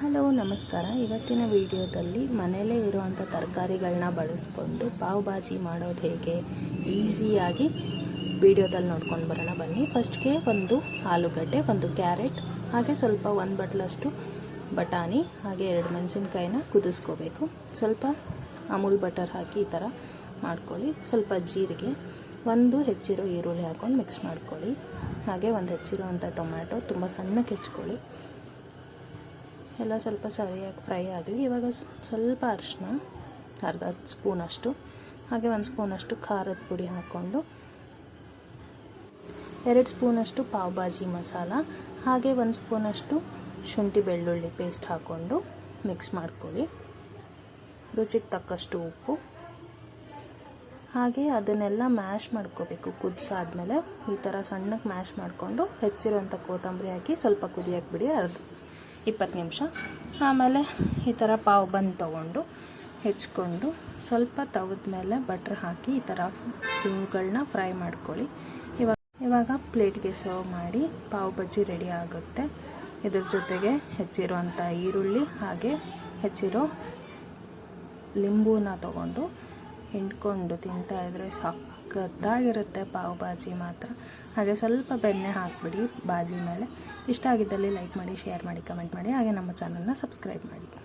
Hello, ನಮಸ್ಕಾರ. ಇವತ್ತಿನ ವಿಡಿಯೋದಲ್ಲಿ ಮನೆಯಲ್ಲೇ ಇರುವಂಥ ತರಕಾರಿಗಳನ್ನ ಬಳಸ್ಕೊಂಡು ಪಾವ್ ಭಾಜಿ ಮಾಡೋದು ಹೇಗೆ? ಈಸಿಯಾಗಿ ವಿಡಿಯೋದಲ್ಲಿ ನೋಡ್ಕೊಂಡು ಬರೋಣ ಬನ್ನಿ. ಫಸ್ಟ್ಗೆ ಒಂದು ಆಲೂಗಡ್ಡೆ, ಒಂದು ಕ್ಯಾರೆಟ್, ಹಾಗೆ ಸ್ವಲ್ಪ ಒಂದು ಬಟ್ಲಷ್ಟು ಬಟಾಣಿ, ಹಾಗೆ ಎರಡು ಮೆಣಸಿನ್ಕಾಯಿನ ಕುದಿಸ್ಕೋಬೇಕು. ಸ್ವಲ್ಪ ಅಮೂಲ್ ಬಟರ್ ಹಾಕಿ ಈ ಥರ ಮಾಡ್ಕೊಳ್ಳಿ. ಸ್ವಲ್ಪ ಜೀರಿಗೆ, ಒಂದು ಹೆಚ್ಚಿರೋ ಈರುಳ್ಳಿ ಹಾಕ್ಕೊಂಡು ಮಿಕ್ಸ್ ಮಾಡ್ಕೊಳ್ಳಿ. ಹಾಗೆ ಒಂದು ಹೆಚ್ಚಿರೋ ಅಂಥ ಟೊಮ್ಯಾಟೊ, ತುಂಬ ಸಣ್ಣಕ್ಕೆ ಹೆಚ್ಕೊಳ್ಳಿ ಎಲ್ಲ ಸ್ವಲ್ಪ ಸರಿಯಾಗಿ ಫ್ರೈ ಆಗಲಿ ಇವಾಗ ಸ್ವಲ್ಪ ಅರಿಶಿನ, ಅರ್ಧ ಸ್ಪೂನಷ್ಟು ಹಾಗೆ ಒಂದು ಸ್ಪೂನಷ್ಟು ಖಾರದ ಪುಡಿ ಹಾಕ್ಕೊಂಡು ಎರಡು ಸ್ಪೂನಷ್ಟು ಪಾವ್ ಭಾಜಿ ಮಸಾಲ, ಹಾಗೆ ಒಂದು ಸ್ಪೂನಷ್ಟು ಶುಂಠಿ ಬೆಳ್ಳುಳ್ಳಿ ಪೇಸ್ಟ್ ಹಾಕ್ಕೊಂಡು ಮಿಕ್ಸ್ ಮಾಡ್ಕೊಳ್ಳಿ. ರುಚಿಗೆ ತಕ್ಕಷ್ಟು ಉಪ್ಪು. ಹಾಗೆ ಅದನ್ನೆಲ್ಲ ಮ್ಯಾಶ್ ಮಾಡ್ಕೋಬೇಕು. ಕುದಿಸಾದ್ಮೇಲೆ ಈ ಥರ ಸಣ್ಣಕ್ಕೆ ಮ್ಯಾಶ್ ಮಾಡಿಕೊಂಡು ಹೆಚ್ಚಿರುವಂಥ ಕೊತ್ತಂಬರಿ ಹಾಕಿ ಸ್ವಲ್ಪ ಕುದಿಯಕ್ಕೆ ಬಿಡಿ. ಅರ್ಧ ಇಪ್ಪತ್ತು ನಿಮಿಷ. ಆಮೇಲೆ ಈ ಥರ ಪಾವ್ ಬಂದು ತೊಗೊಂಡು ಹೆಚ್ಕೊಂಡು ಸ್ವಲ್ಪ ತೆಗೆದ್ಮೇಲೆ ಮೇಲೆ ಬಟ್ರ್ ಹಾಕಿ ಈ ಥರ ಇವುಗಳನ್ನ ಫ್ರೈ ಮಾಡ್ಕೊಳ್ಳಿ. ಇವಾಗ ಇವಾಗ ಪ್ಲೇಟ್ಗೆ ಸರ್ವ್ ಮಾಡಿ ಪಾವ್ ಬಜ್ಜಿ ರೆಡಿ ಆಗುತ್ತೆ. ಇದ್ರ ಜೊತೆಗೆ ಹೆಚ್ಚಿರುವಂಥ ಈರುಳ್ಳಿ ಹಾಗೆ ಹೆಚ್ಚಿರೋ ಲಿಂಬೂನ ತೊಗೊಂಡು ಹಿಂಡ್ಕೊಂಡು ತಿಂತಾ ಇದ್ರೆ ಸಖತ್ತಾಗಿರುತ್ತೆ ಪಾವ್ ಬಾಜಿ ಮಾತ್ರ. ಹಾಗೆ ಸ್ವಲ್ಪ ಬೆಣ್ಣೆ ಹಾಕ್ಬಿಡಿ ಬಾಜಿ ಮೇಲೆ. ಇಷ್ಟ ಆಗಿದ್ದಲ್ಲಿ ಲೈಕ್ ಮಾಡಿ ಶೇರ್ ಮಾಡಿ ಕಮೆಂಟ್ ಮಾಡಿ. ಹಾಗೆ ನಮ್ಮ ಚಾನಲ್ನ ಸಬ್ಸ್ಕ್ರೈಬ್ ಮಾಡಿ.